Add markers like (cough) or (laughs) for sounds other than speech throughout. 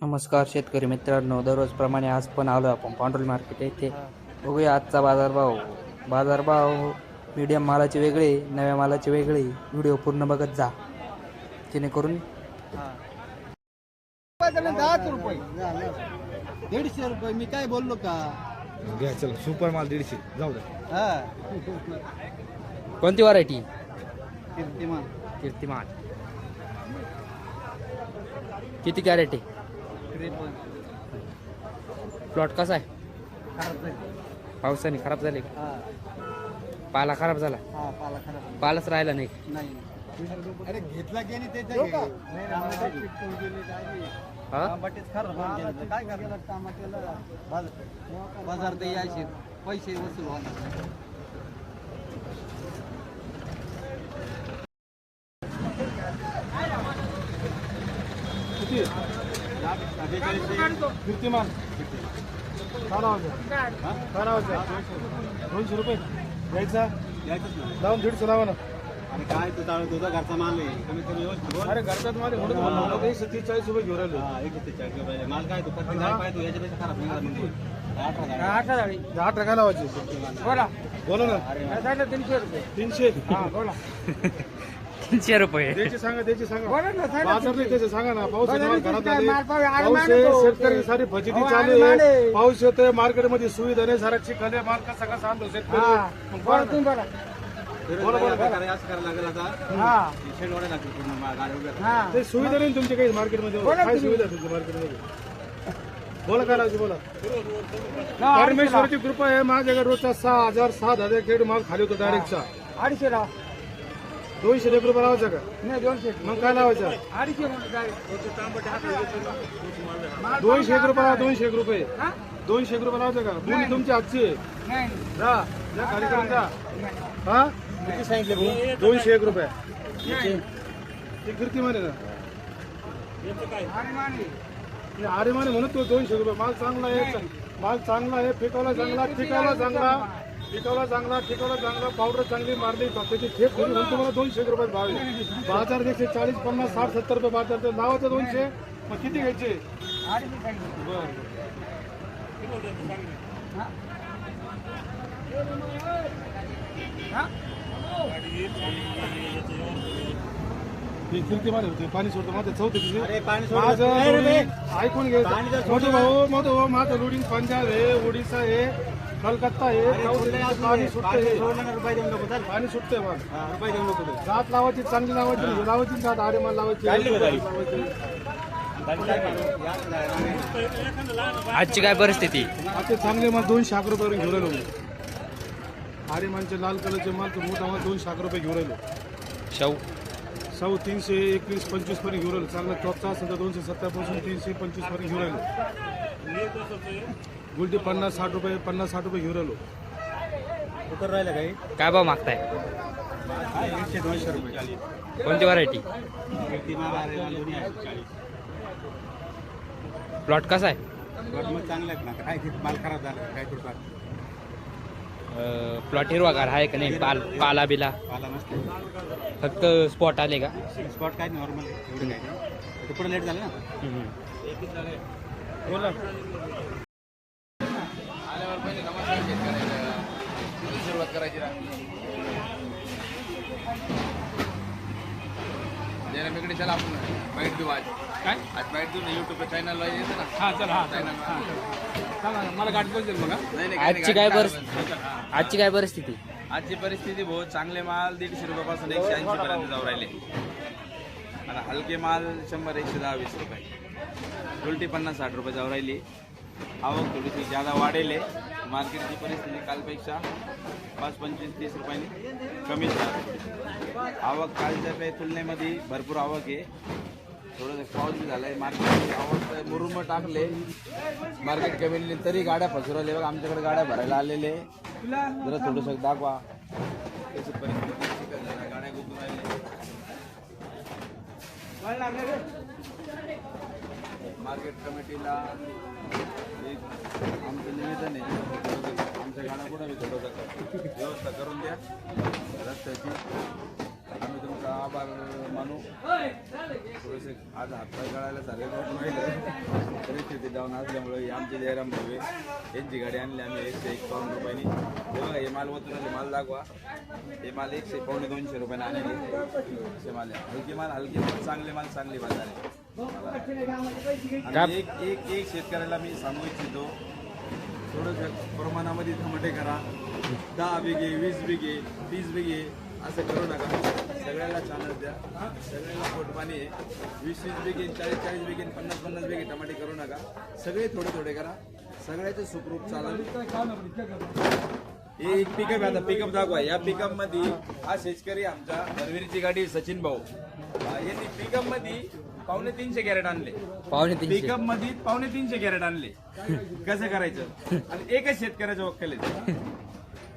नमस्कार शेतकरी मित्रांनो दररोजप्रमाणे आज पण आलो आपण पांडुरी मार्केट येथे. बघूया आजचा बाजारभाव. बाजारभाव मीडियम मालाचे वेगळे नव्या मालाचे वेगळे. व्हिडिओ पूर्ण बघत जा. जेणेकरून दहाच रुपये. दीडशे रुपये मी काय बोललो का? घ्या चला. सुपर माल दीडशे. जाऊ दे. हा. कोणती व्हरायटी कीर्तिमान. कीर्तिमान. किती कॅरेट आहे? प्लॉट कसा आहे? खराब झाली. पावसाने खराब झाले का? हा. पाला खराब झाला? हा पाला खराब पालच राहिला नाही. नाही अरे घेतला की नाही त्याच्या हा टमाटेच खराब होऊन गेले. काय करायला टमाट्याला बाजार बाजार ते यायचे. पैसे वसूल होणार. कीर्तिमान दोनशे रुपये. द्यायचा? लावून दीडशे लावा ना. आणि काय तुझा तुझा घरचा माल आहे. कमीत कमी व्यवस्थित बोल. अरे घरच्यात माझे म्हणून म्हणलं काही सत्तीस चाळीस रुपये घेऊन राहिले. हा, एक ते चार किलो पाहिजे. माल काय तू प्रत्येक झाड पाहिजे, तू याच्यापेक्षा खराब निघाला म्हणजे. अठरा झाड. आठ टाका लावायचे? बोला. बोला ना. तीनशे तीनशे? (laughs) रुपये. द्यायचे सांगा द्यायचे सांगा. बाजार नाही त्याचे सांगा ना. पाऊस आहे, माल घरात आले. पाऊस आहे शेतकरी सारी फजिती चालू आहे. पाऊस येतोय मार्केटमध्ये सुविधा नाही सारा चिखल आहे माल कसा कसा आणतो शेतकरी. मग बोला ना. बोला, बोला, काय करायचं? असं करायला लागेल आता. शेड वाढायला लागतील पूर्ण मा- गाडी उभी राहते. ते सुविधा नाही तुमची काही मार्केटमध्ये? काय सुविधा आहे तुमच्या मार्केटमध्ये? बोला काय लावायची बोला परमेश्वराची कृपा आहे माझ्याकडे रोजचा सहा हजार सात हजार खेळ माल खाली होतो डायरेक्टचा. अडीचशे लाव. दोनशे एक रुपये लावायचा का? नाही दोनशे मग काय लावायचं? अडीचशे. दोनशे एक रुपये लावा दोनशे एक रुपये. दोनशे एक रुपये लावायचं का? मुली तुमची आजची. आहे नाही. जा जा खाली करून जा हा? किती सांगितले भाऊ? दोनशे एक रुपये. ते कीर्ती माने. ना आणि माने. हे म्हणत तो दोनशे रुपये. माल चांगला आहे माल चांगला आहे पिकवला चांगला टिकावला चांगला. पिकवला चांगला टिकवला चांगला पावडर चांगली मारली त्याची ठेप करून म्हणतो मला दोनशे रुपये भाव आहे. बाजार एकशे चाळीस पन्नास साठ सत्तर रुपये बाजार तर लावायचं दोनशे. मग किती घ्यायचे. बरं होते पाणी सोडतो माझं चौथे तिथे. माझं ऐकून घे. मोठं भाऊ मोठं भाऊ माझं लोडिंग पंजाब आहे ओडिसा आहे. कलकत्ता असं पाणी ना रुपये देऊन नको चल. पाणी सुटतंय मग हा, रुपये देऊन नको. जात लावायची चांगली लावायची लावायची जात आडे माल लावायची. आजची काय परिस्थिती? आता चांगले माल दोन शाख रुपये घेऊन राहिलो. मी आरे मालचे लाल कलरचे माल तर मोठा माल दोन शाख रुपये घेऊन राहिलो. शाहू? सौ तीनशे एकवीस पंचवीसपर्यंत घेऊन राहिलो. चांगला टॉपचा असेल तर दोनशे सत्तरपासून तीनशे पंचवीसपर्यंत घेऊन राहिलो. गुलटी पन्नास साठ रुपये पन्नास साठ रुपये घेऊन राहिलो उतर राहिलं काही? काय भाव मागताय? काय एकशे दोनशे रुपये. कोणती व्हरायटी. प्लॉट कसा आहे? बरं, मग चांगलं आहे ना काय ते माल खराब झाला काय. प्लॉट हिरवागार आहे का नाही? पाल पाला बिला? पाला नसतो फक्त स्पॉट आले का? स्पॉट काय नॉर्मल एवढं काय नाही. ते पुढे लेट झालं ना? बोला. चला आपण. बाईट देऊ आज. काय? आज बाईट देऊ ना युट्यूब चॅनलला येतं ना. हा चला चला. मला बोलतील मग नाही नाही आजची काय परिस्थिती? आजची काय परिस्थिती? आजची परिस्थिती बहुत चांगले माल दीडशे रुपयापासून एकशे ऐंशी पर्यंत जाऊ राहिले. आणि हलके माल शंभर एकशे दहा वीस रुपये. उलटी पन्नास साठ रुपये जाऊ राहिली. आवक थोडीशी जादा वाढेल आहे. मार्केटची परिस्थिती कालपेक्षा पाच पंचवीस तीस रुपयांनी कमी झाली. आवक कालच्या काही तुलनेमध्ये भरपूर आवक आहे. थोडंसं पाऊस बी आहे मार्केट आवक मुरुम टाकले. मार्केट कमी तरी गाड्या फसरवले बघ आमच्याकडे गाड्या भरायला आलेले जरा थोडंसं दाखवा. परिस्थिती गाड्या गुंतून राहिले मार्केट कमिटीला एक आमचं निवेदन आहे. आमच्या गाड्या मी थोडंसं व्यवस्था करून द्या. रस्त्याची मानू. थोडेसे आज हातपाय गळायला चालेल वाटून राहिले परिस्थिती डाऊन असल्यामुळे आमचे जयराम भावे यांची गाडी आणली आम्ही एकशे एक पाऊन रुपयांनी. हे बघा हे माल वतून माल दाखवा. हे माल एकशे पावणे दोनशे रुपयाने आणले. हे माल हलके माल हलके माल चांगले माल चांगले माल झाले एक एक एक शेतकऱ्याला मी सांगू इच्छितो थोडंसं प्रमाणामध्ये टमाटे करा. दहा बिघे वीस बिघे तीस बिघे असं करू नका. सगळ्याला चानस द्या. सगळ्याला पोटपाणी आहे. वीस वीस बिघे चाळीस चाळीस बिघे पन्नास पन्नास बिघे टमाटे करू नका. सगळे थोडे थोडे करा. सगळ्याचं सुखरूप चालेल. हे एक पिकअप आहे आता. पिकअप दाखवा. या पिकअपमध्ये हा शेतकरी आमचा हरवीरची गाडी सचिन भाऊ. यांनी पिकअपमध्ये पावणे तीनशे कॅरेट आणले. पावणे पिकअपमध्ये पावणे तीनशे कॅरेट आणले. (laughs) कसं करायचं? आणि एकच शेतकऱ्याचं वक्कल आहे.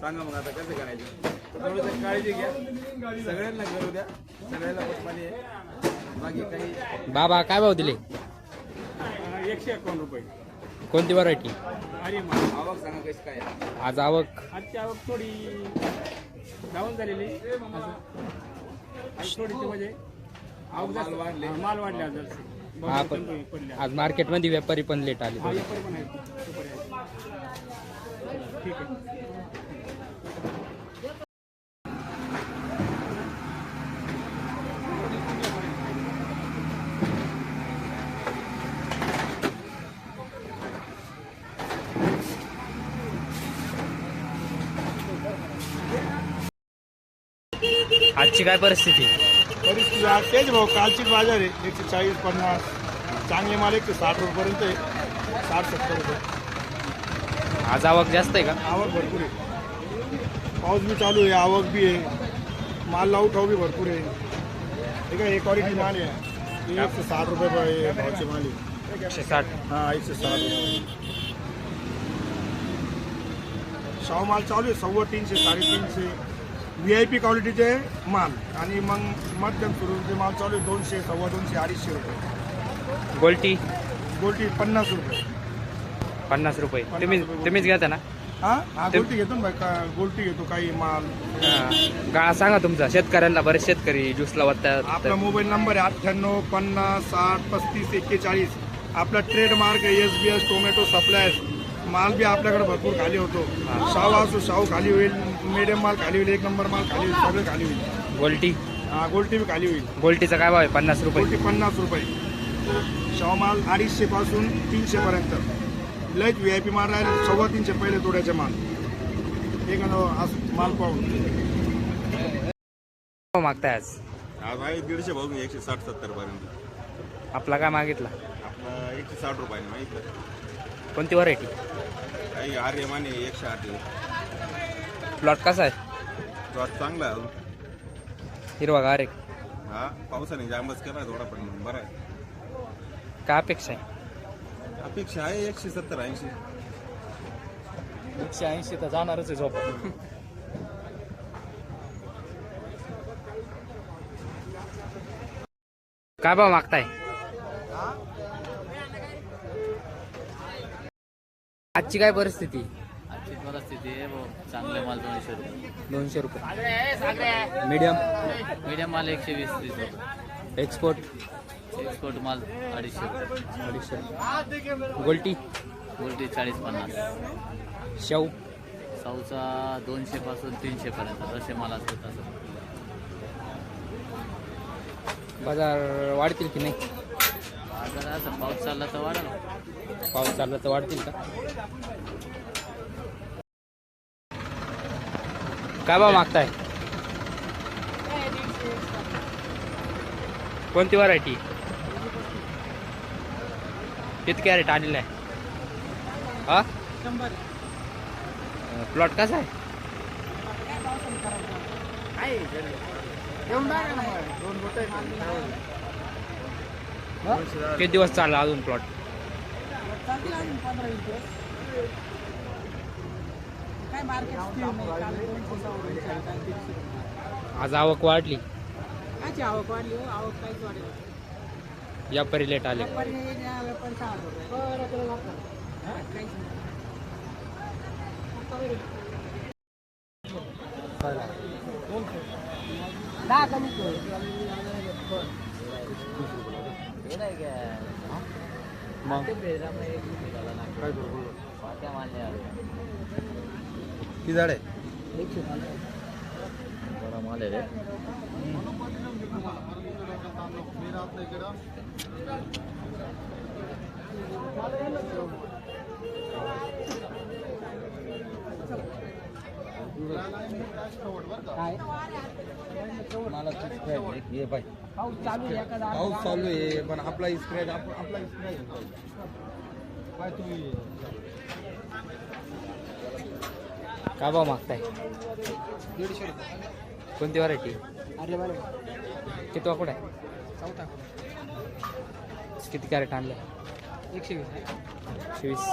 सांगा मग आता कसं करायचं? थोडस काळजी घ्या. सगळ्यांना करू द्या. सगळ्याला पोटपाणी आहे बाकी काही बाबा काय भाव दिले? एकशे एकावन्न रुपये. कोणती व्हरायटी अरे मा आवक सांगा कशी काय? आहे. आज आवक? आजची आवक थोडी डाऊन झालेली. असं थोडीशी म्हणजे आवक जास्त माल वाढले. माल वाढले आज जरासे. हा पण आज मार्केटमध्ये व्यापारी पण लेट आले. आजची काय परिस्थिती? परिस्थिती आज तेच भाऊ कालचीच बाजार आहे. एकशे चाळीस पन्नास. चांगले माल एकशे साठ रुपयेपर्यंत आहे. साठ सत्तर रुपये. आज आवक जास्त आहे का? आवक भरपूर आहे. पाऊस बी चालू आहे आवक बी आहे. माल लावू ठाऊ बी भरपूर आहे. ठीक आहे हे क्वालिटी माल आहे. एकशे साठ रुपये भाव- भावचे माल आहे. एकशे साठ. हा एकशे साठ शाहू माल चालू आहे सव्वा तीनशे साडेतीनशे. व्ही आय पी क्वालिटीचे माल आणि मग मध्यम स्वरूपाचे माल चालू आहे दोनशे सव्वा दोनशे अडीचशे रुपये. गोल्टी? गोल्टी पन्नास रुपये. पन्नास रुपये. तुम्ही तुम्हीच घेता ना? हा? हा गोल्टी घेतो ना बाई, का गोल्टी घेतो काही माल. गाळा सांगा तुमचा. शेतकऱ्यांना बरेच शेतकरी ज्यूसला वाटतात. आपला मोबाईल नंबर आहे अठ्ठ्याण्णव पन्नास साठ पस्तीस एक्केचाळीस. आपला ट्रेडमार्क आहे S B S tomato suppliers माल बी आपल्याकडे भरपूर खाली होतो. शाहू असो शाहू खाली होईल. मिडियम माल खाली होईल एक नंबर माल खाली होईल सगळं खाली होईल. गोल्टी? हा गोल्टी बी खाली होईल. गोल्टीचा काय भाव आहे? पन्नास रुपये. गोल्टी पन्नास रुपये. शाहू माल अडीचशे पासून तीनशे पर्यंत. लयच व्ही आय पी माल राहिले सव्वा तीनशे पहिले तोड्याचे माल. एक असं माल पाहून. भाव मागताय आज. आज आहे दीडशे भाऊ एकशे साठ सत्तर पर्यंत. आपला काय मागितला? आपला एकशे साठ रुपयाने माहिती कोणती व्हरायटी काही आर्यमान एकशे आठ. प्लॉट कसा आहे? आज चांगला आहे अजून. हिरवा गार आहे. हा पावसाने जांबच केला थोडा पण बरा आहे. काय अपेक्षा आहे? अपेक्षा आहे एकशे सत्तर ऐंशी. एकशे ऐंशी तर जाणारच आहे झोप. काय भाव मागताय? आजची काय परिस्थिती? परिस्थिती आहे भाऊ. चांगले माल दोनशे रुपये. दोनशे रुपये. मीडियम? मीडियम माल एकशे वीस तीस रुपये. एक्सपोर्ट एक्सपोर्ट माल अडीचशे रुपये. अडीचशे रुपये. गोल्टी? उलटी चाळीस पन्नास. शेव सौचा दोनशे पासून तीनशे पर्यंत जसे माल असतात तसं. बाजार वाढतील की नाही? जर असं पाऊस चालला तर वाढेल. पाऊस चालला तर वाढतील का? काय भाव मागताय? कोणती व्हरायटी किती कॅरेट आलेलं आहे? हा? प्लॉट कसा आहे? किती दिवस चालला अजून प्लॉट आज आवक वाढली. आवक वाढली हो आवक काहीच वाढली नाही. व्यापारी लेट आले. दहा कमी. मग? काय किती झाड आहे माल आहे रे। मला पाऊस चालू आहे पण आपला स्क्रॅच आपला स्क्रॅच काय तुम्ही? काय भाव मागताय? दीडशे रुपये. कोणती व्हरायटी अरे मला किती वाकुड आहे? चौथा. किती कॅरेट आणले? एकशे वीस. वीस.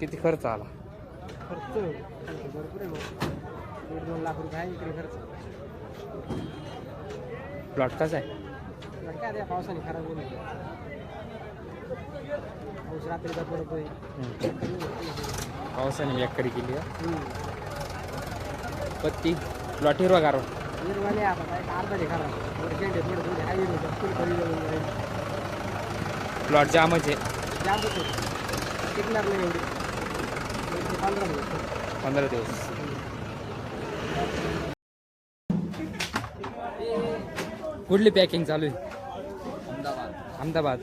किती खर्च आला? खर्च भरपूर आहे भाऊ. दीड दोन लाख रुपये आहे इकडे खर्च. प्लॉट कसा आहे? पण काय त्या पावसाने खराब गेली. पाऊस रात्रीचा पडतोय. पावसाने एकरी केली आहे. पत्ती प्लॉट हिरवा गारो प्लॉट जामच आहे. दिवस. पंधरा दिवस. कुठली पॅकिंग चालू आहे? अहमदाबाद.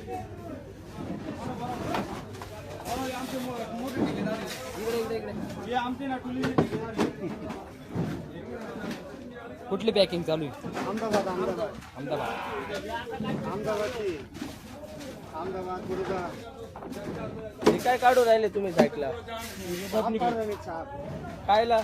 कुठली पॅकिंग चालू आहे? अहमदाबाद अहमदाबाद. अहमदाबाद. अहमदाबादची. अहमदाबाद हे काय काढून राहिले तुम्ही साईडला कायला?